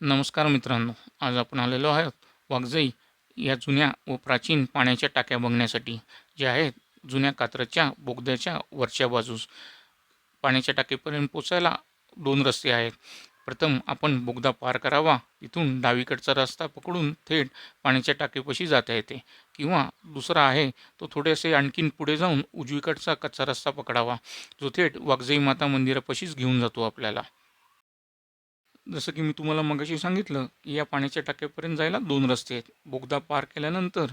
नमस्कार मित्रांनो आज आपण आलेलो आहोत वाघजई या जुन्या व प्राचीन पाण्याच्या टाक्या बघण्यासाठी जे आहेत जुन्या कात्रच्या बोगद्याच्या वरच्या बाजूस. पाण्याच्या टाकीपर्यंत पोचायला दोन रस्ते आहेत. प्रथम आपण बोगदा पार करावा तिथून डावीकडचा रस्ता पकडून थेट पाण्याच्या टाकीपाशी जाता येते. किंवा दुसरा आहे तो थोडेसे आणखीन पुढे जाऊन उजवीकडचा कच्चा रस्ता पकडावा जो थेट वाघजई माता मंदिरापाशीच घेऊन जातो आपल्याला. जसं की मी तुम्हाला मगाशी सांगितलं की या पाण्याच्या टाक्यापर्यंत जायला दोन रस्ते आहेत. बोगदा पार केल्यानंतर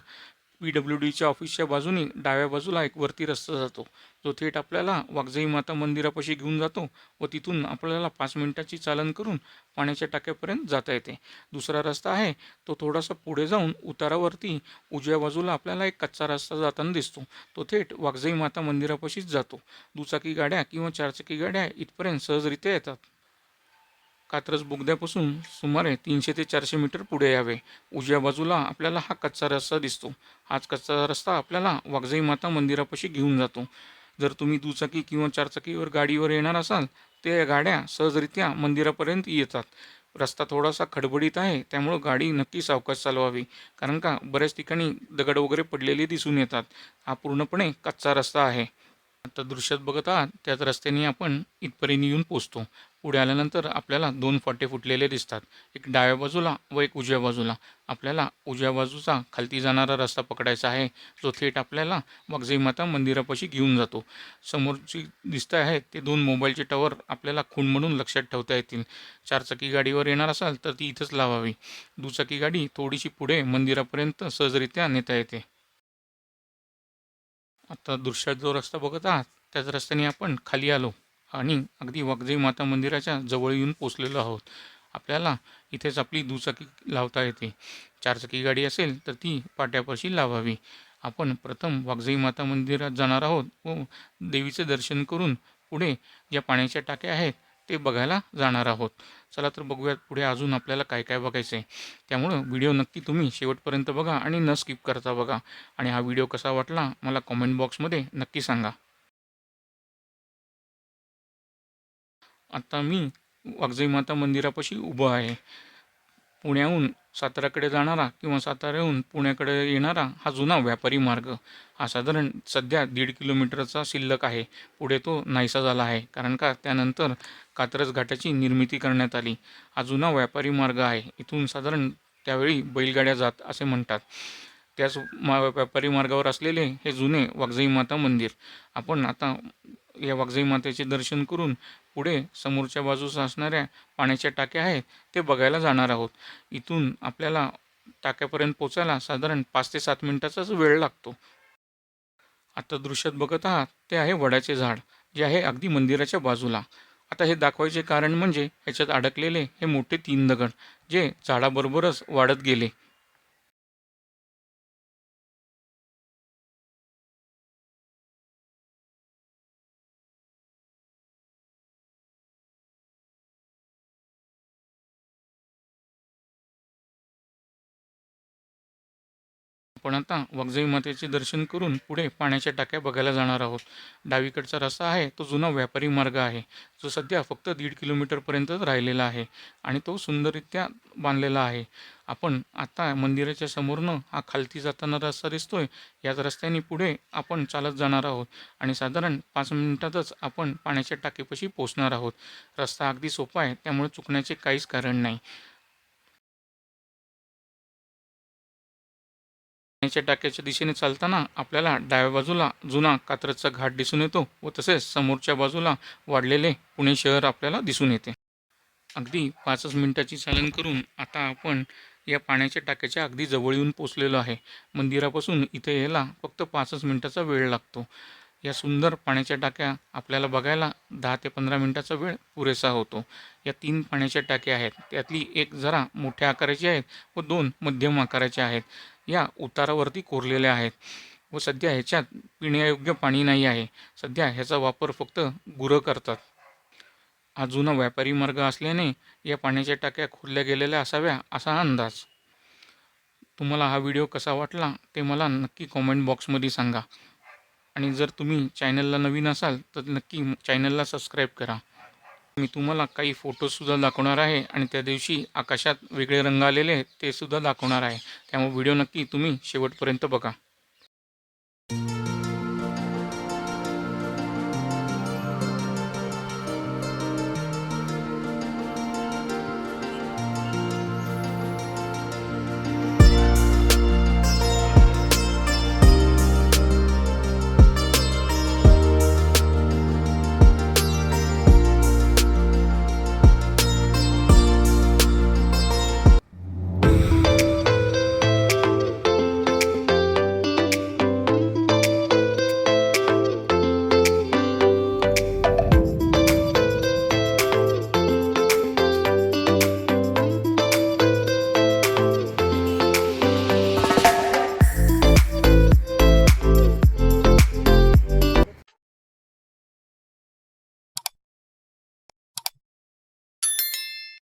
पी डब्ल्यू डीच्या ऑफिसच्या बाजूने डाव्या बाजूला एक वरती रस्ता जातो. जो थेट आपल्याला वाघजाई माता मंदिरापाशी घेऊन जातो व तिथून आपल्याला पाच मिनिटाची चालन करून पाण्याच्या टाक्यापर्यंत जाता येते. दुसरा रस्ता आहे तो थोडासा पुढे जाऊन उतारावरती उजव्या बाजूला आपल्याला एक कच्चा रस्ता जाताना दिसतो. तो थेट वाघजाई माता मंदिरापाशीच जातो. दुचाकी गाड्या किंवा चारचाकी गाड्या इथपर्यंत सहजरित्या येतात. कात्रज बोगद्यापासून सुमारे तीनशे ते चारशे मीटर पुढे यावे. उजव्या बाजूला आपल्याला हा कच्चा रस्ता दिसतो. हाच कच्चा रस्ता आपल्याला वाघजाई माता मंदिरापाशी घेऊन जातो. जर तुम्ही दुचाकी किंवा चारचाकीवर गाडीवर येणार असाल ते गाड्या सहजरित्या मंदिरापर्यंत येतात. रस्ता थोडासा खडबडीत आहे त्यामुळं गाडी नक्की सावकाश चालवावी. कारण का बऱ्याच ठिकाणी दगड वगैरे पडलेले दिसून येतात. हा पूर्णपणे कच्चा रस्ता आहे. आता दृश्यात बघत आहात त्याच रस्त्याने आपण इथपर्यंत येऊन पोचतो. पुढे आल्यानंतर आपल्याला दोन फाटे फुटलेले दिसतात. एक डाव्या बाजूला व एक उजव्या बाजूला. आपल्याला उजव्या बाजूचा खालती जाणारा रस्ता पकडायचा आहे. जो थेट आपल्याला वागजई माता मंदिरापाशी घेऊन जातो. समोरची दिसत आहे ते दोन मोबाईलचे टॉवर आपल्याला खूण म्हणून लक्षात ठेवता येतील. चारचाकी गाडीवर येणार असाल तर ती इथंच लावावी. दुचाकी गाडी थोडीशी पुढे मंदिरापर्यंत सहजरित्या नेता येते. आता दृश्यात जो रस्ता बघत आहात त्याच रस्त्याने आपण खाली आलो आणि अगदी वाघजई माता मंदिराच्या जवळ येऊन पोचलेलो आहोत. आपल्याला इथेच आपली दुचाकी लावता येते. चारचाकी गाडी असेल तर ती पाट्यापाशी लावावी. आपण प्रथम वाघजाई माता मंदिरात जाणार आहोत व देवीचे दर्शन करून पुढे ज्या पाण्याच्या टाक्या आहेत ते बघायला जाणार आहोत. चला तर बघूयात पुढे अजून आपल्याला काय काय बघायचं आहे. त्यामुळं व्हिडिओ नक्की तुम्ही शेवटपर्यंत बघा आणि न स्किप करता बघा. आणि हा व्हिडिओ कसा वाटला मला कॉमेंट बॉक्समध्ये नक्की सांगा. आता मी वाघजाई माता मंदिरापाशी उभं आहे. पुण्याहून साताऱ्याकडे जाणारा किंवा साताऱ्याहून पुण्याकडे येणारा हा जुना व्यापारी मार्ग. हा साधारण सध्या दीड किलोमीटरचा शिल्लक आहे. पुढे तो नाहीसा झाला आहे. कारण का? त्यानंतर कात्रज घाटाची निर्मिती करण्यात आली. हा जुना व्यापारी मार्ग आहे. इथून साधारण त्यावेळी बैलगाड्या जात असे म्हणतात. त्याच मा व्यापारी मार्गावर असलेले हे जुने वाघजई माता मंदिर. आपण आता या वाघजाई मातेचे दर्शन करून पुढे समोरच्या बाजूस असणाऱ्या पाण्याच्या टाक्या आहेत ते बघायला जाणार आहोत. इथून आपल्याला टाक्यापर्यंत पोचायला साधारण पाच ते सात मिनिटाचाच वेळ लागतो. आता दृश्यात बघत आहात ते आहे वडाचे झाड जे आहे अगदी मंदिराच्या बाजूला. आता हे दाखवायचे कारण म्हणजे ह्याच्यात अडकलेले हे मोठे तीन दगड जे झाडाबरोबरच वाढत गेले. आपण आता वगजाई मातेचे दर्शन करून पुढे पाण्याच्या टाक्या बघायला जाणार आहोत. डावीकडचा रस्ता आहे तो जुना व्यापारी मार्ग आहे. जो सध्या फक्त दीड किलोमीटरपर्यंतच राहिलेला आहे आणि तो सुंदररित्या बांधलेला आहे. आपण आता मंदिराच्या समोरनं हा खालती जाताना रस्ता दिसतोय याच रस्त्याने पुढे आपण चालत जाणार आहोत आणि साधारण पाच मिनिटातच आपण पाण्याच्या टाकीपाशी पोचणार आहोत. रस्ता अगदी सोपा आहे त्यामुळे चुकण्याचे काहीच कारण नाही. पाण्याच्या टाक्याच्या दिशेने चालताना आपल्याला डाव्या बाजूला जुना कात्रजचा घाट दिसून येतो व तसेच समोरच्या बाजूला वाढलेले पुणे शहर आपल्याला दिसून येते. अगदी पाचच मिनिटाची चालन करून आता आपण या पाण्याच्या टाक्याच्या अगदी जवळ येऊन पोचलेलो आहे. मंदिरापासून इथे यायला फक्त पाचच मिनिटाचा वेळ लागतो. या सुंदर पाण्याच्या टाक्या आपल्याला बघायला दहा ते पंधरा मिनटाचा वेळ पुरेसा होतो. या तीन पाण्याच्या टाक्या आहेत. त्यातली एक जरा मोठ्या आकाराची आहेत व दोन मध्यम आकाराच्या आहेत. या उतारावरती कोरलेल्या आहेत व सध्या ह्याच्यात पिण्यायोग्य पाणी नाही आहे. सध्या ह्याचा वापर फक्त गुरं करतात. हा जुना व्यापारी मार्ग असल्याने या पाण्याच्या टाक्या खोदल्या गेलेल्या असाव्या असा अंदाज. तुम्हाला हा व्हिडिओ कसा वाटला ते मला नक्की कॉमेंट बॉक्समध्ये सांगा. आणि जर तुम्ही चॅनलला नवीन असाल तर नक्की चॅनलला सबस्क्राईब करा. मी तुम्हाला काही फोटोसुद्धा दाखवणार आहे आणि त्या दिवशी आकाशात वेगळे रंग आलेले आहेत ते सुद्धा दाखवणार आहे. त्यामुळे व्हिडिओ नक्की तुम्ही शेवटपर्यंत बघा.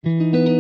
Música